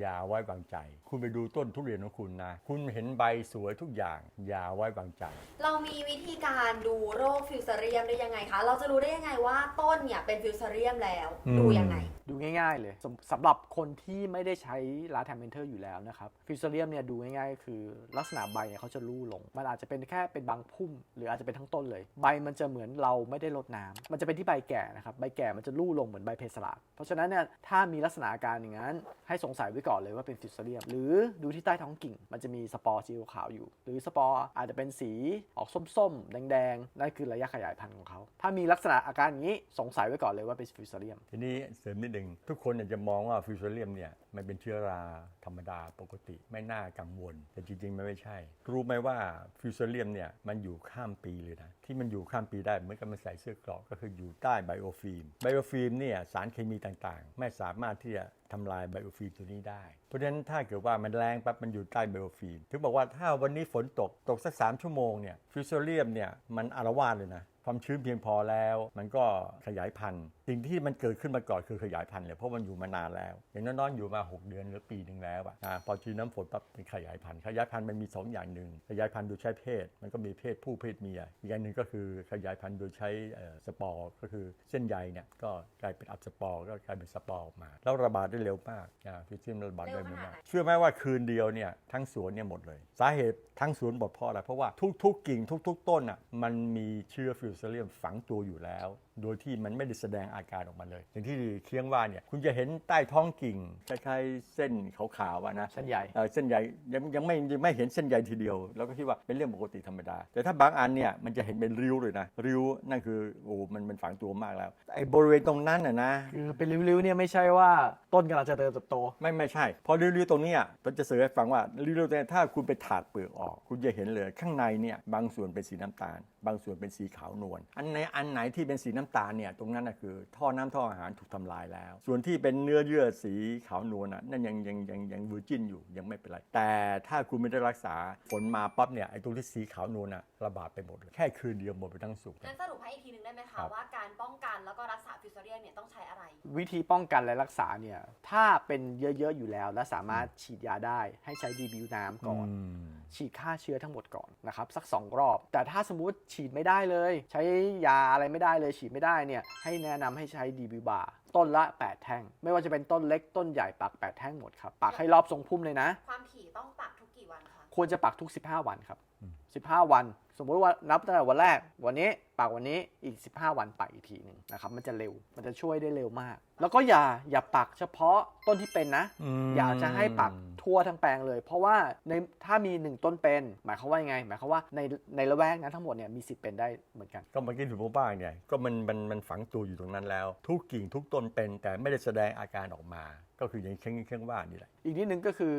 อย่าไว้วางใจ คุณไปดูต้นทุเรียนของคุณนะ คุณเห็นใบสวยทุกอย่าง อย่าไว้วางใจ เรามีวิธีการดูโรคฟิวเซเรียมได้ยังไงคะ เราจะรู้ได้ยังไงว่าต้นเนี่ยเป็นฟิวเซเรียมแล้วอืมดูยังไง ดูง่ายๆเลยสำสำหรับคนที่ไม่ได้ใช้ลาแทมเมนเทอร์อยู่แล้วนะครับฟิวเซเรียมเนี่ยดูง่ายๆ คือลักษณะใบเนี่ยเขาจะลู่ลง มันอาจจะเป็นแค่เป็นบางพุ่ม หรืออาจจะเป็นทั้งต้นเลย ใบมันจะเหมือนเราไม่ได้รดน้ำมันจะเป็นที่ใบแก่นะครับใบแก่มันจะลู่ลงเหมือนใบเพสลาดเพราะฉะนั้นเนี่ยถ้ามีลักษณะอาการอย่างนั้น ให้สงสัยไว้ก่อนเลยว่าเป็นฟิวเซเรียม หรือดูที่ใต้ท้องกิ่ง มันจะมีสปอร์สีขาวอยู่ หรือสปอร์อาจจะเป็นสีออกส้มๆแดงๆนั่นคือระยะขยายพันธุ์ของเขาถ้ามีลักษณะอาการอย่างนี้สงสัยไว้ก่อนเลยว่าเป็นฟิวเซเรียมทีนี้เสริมนิดหนึ่ง ทุกคนเนี่ยจะมองว่าฟิวเซเรียมเนี่ยมันเป็นเชื้อราธรรมดาปกติ ไม่น่ากังวล แต่จริงๆ มันไม่ใช่ รู้ไหมว่าฟิวเซเรียมเนี่ยมันอยู่ข้ามปีเลยนะ ที่มันอยู่ข้ามปีได้เหมือนกับมันใส่เสื้อกราะก็คืออยู่ใต้ไบโอฟิล์มไบโอฟิล์มเนี่ยสารเคมีต่างๆ ไม่สามารถที่จะทำลายไบโอฟิล์มตัวนี้ได้ เพราะฉะนั้นถ้าเกิดว่ามันแรงปั๊บมันอยู่ใต้ไบโอฟิล์มถึงบอกว่าถ้าวันนี้ฝนตกตกสักสามชั่วโมงเนี่ยฟิวเซเรียมเนี่ยมันอารวาสเลยนะความชื้นเพียงพอแล้ว มันก็ขยายพันธุ์ สิ่งที่มันเกิดขึ้นมาก่อนคือขยายพันธุ์เลยเพราะมันอยู่มานานแล้ว อย่างน้อยๆอยู่มา 6 เดือนหรือปีหนึ่งแล้วอะอ่าพอชื้นน้ำฝนปั๊บเป็นขยายพันธุ์ขยายพันธุ์มันมี 2 อย่างหนึ่งขยายพันธุ์โดยใช้เพศ มันก็มีเพศผู้เพศเมียอีกอย่างหนึ่งก็คือขยายพันธุ์โดยใช้เอ่อสปอร์ก็คือเส้นใยเนี่ยก็กลายเป็นอับสปอร์ก็กลายเป็นสปอร์ออกมา แล้วระบาดได้เร็วมากอ่าฟิวเจอร์ระบาดได้เร็วเร็วขนาดมากไหนเชื่อไหมว่าคืนเดียวเนี่ยทั้งสวนเนี่ยหมดเลย สาเหตุทั้งสวนหมดเพราะอะไรเพราะว่าทุกๆกิ่งทุก ๆ ต้นอะมันมีเชื้อฟิวเซเรียมฝังตัวอยู่แล้ว โดยที่มันไม่ได้แสดงอาการออกมาเลย อย่างที่เคียงว่าเนี่ยคุณจะเห็นใต้ท้องกิ่งคล้ายๆเส้นขาวๆอะนะเส้นใยเอ่อเส้นใยยังยังไม่ยังไม่เห็นเส้นใยทีเดียวแล้วก็คิดว่าเป็นเรื่องปกติธรรมดา แต่ถ้าบางอันเนี่ยมันจะเห็นเป็นริ้วเลยนะริ้วนั่นคือโอ้มันมันฝังตัวมากแล้วไอ้บริเวณตรงนั้นน่ะนะคือเป็นริ้วๆเนี่ยไม่ใช่ว่าต้นกำลังจะเติบโต ไม่ไม่ใช่ พอริ้วๆตรงเนี้ยผมจะเสนอให้ฟังว่าริ้วๆตรงเนี้ยถ้าคุณไปถากเปลือกออก คุณจะเห็นเลยข้างในเนี่ยบางส่วนเป็นสีน้ำตาล บางส่วนเป็นสีขาวนวลอันไหนอันไหนที่เป็นสีน้ำตาลเนี่ยตรงนั้นนะคือท่อน้ำท่ออาหารถูกทำลายแล้ว ส่วนที่เป็นเนื้อเยื่อสีขาวนวลน่ะนั่นยังยังยังยังวอร์จินอยู่ยังไม่เป็นไร แต่ถ้าคุณไม่ได้รักษาฝนมาปั๊บเนี่ยไอ้ตรงที่สีขาวนวลน่ะระบาดไปหมดเลยแค่คืนเดียวหมดไปทั้งสุกงั้นสรุปให้อีกทีหนึงได้ไหมครัคะบว่าการป้องกันแล้วก็รักษาฟิวเซเรียมเนี่ยต้องใช้อะไร วิธีป้องกันและรักษาเนี่ยถ้าเป็นเยอะๆอยู่แล้ว และสามารถฉีดยาได้ให้ใช้ดีบิวน้ำก่อนม ฉีดฆ่าเชื้อทั้งหมดก่อนนะครับสัก 2 รอบ แต่ถ้าสมมุติฉีดไม่ได้เลย ใช้ยาอะไรไม่ได้เลยฉีดไม่ได้เนี่ยให้แนะนำให้ใช้ดีบิวบาต้นละ 8 แท่ง ไม่ว่าจะเป็นต้นเล็กต้นใหญ่ปัก 8 แท่งหมดครับปักให้รอบทรงพุ่มเลยนะ ความถี่ต้องปักทุกกี่วันคะควรจะปักทุก 15 วันครับอืม15 วันส มมุติว่านับตั้งแต่วันแรก วันนี้ปักวันนี้อีก 15 วันปักอีกทีหนึ่งนะครับมันจะเร็วมันจะช่วยได้เร็วมาก แล้วก็อย่าอย่าปักเฉพาะต้นที่เป็นนะมอยากจะให้ปักทั่วทั้งแปลงเลย เพราะว่าในถ้ามีหนึ่งต้นเป็น หมายความว่ายังไง หมายความว่าในในละแวกนั้นทั้งหมดเนี่ยมีสิทธิ์เป็นได้เหมือนกันก็เมื่อกี้ถึงผมบ้างเนี่ยก็มันมันมันฝังตัวอยู่ตรงนั้นแล้ว ทุกกิ่งทุกต้นเป็น แต่ไม่ได้แสดงอาการออกมาก็คืออย่างเช่นเครื่องว่านี่แหละ อีกนิดนึงก็คือ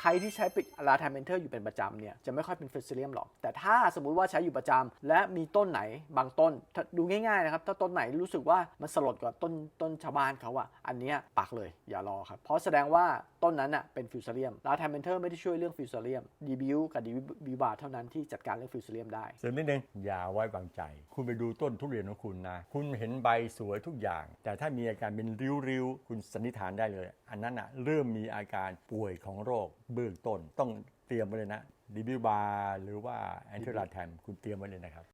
ใครที่ใช้ลาทาเมนเทอร์อยู่เป็นประจำเนี่ย จะไม่ค่อยเป็นฟิสซิเลียมหรอก แต่ถ้าสมมุติว่าใช้อยู่ประจำและมีต้นไหนบางต้นดูง่ายๆนะครับถ้าต้นไหนรู้สึกว่ามันสลดกว่าต้นต้นชาวบ้านเขาอะอันนี้ปักเลยอย่ารอครับ เพราะแสดงว่าต้นนั้นอะเป็นฟิวเซเลียมลาทาเมนเทอร์ไม่ได้ช่วยเรื่องฟิวเซเลียมดีบิวกับดีบิวบาเท่านั้นที่จัดการเรื่องฟิวเซเลียมได้เสริมนิดนึงอย่าไว้วางใจ คุณไปดูต้นทุเรียนของคุณนะ คุณเห็นใบสวยทุกอย่าง แต่ถ้ามีอาการเป็นริ้วๆ คุณสันนิษฐานได้เลย อันนั้นอะเริ่มมีอาการป่วยของโรคเบื้องต้นต้องเตรียมไว้เลยนะ ดิบิวบาหรือว่าแอนติลาแทมคุณเตรียมไว้เลยนะครับ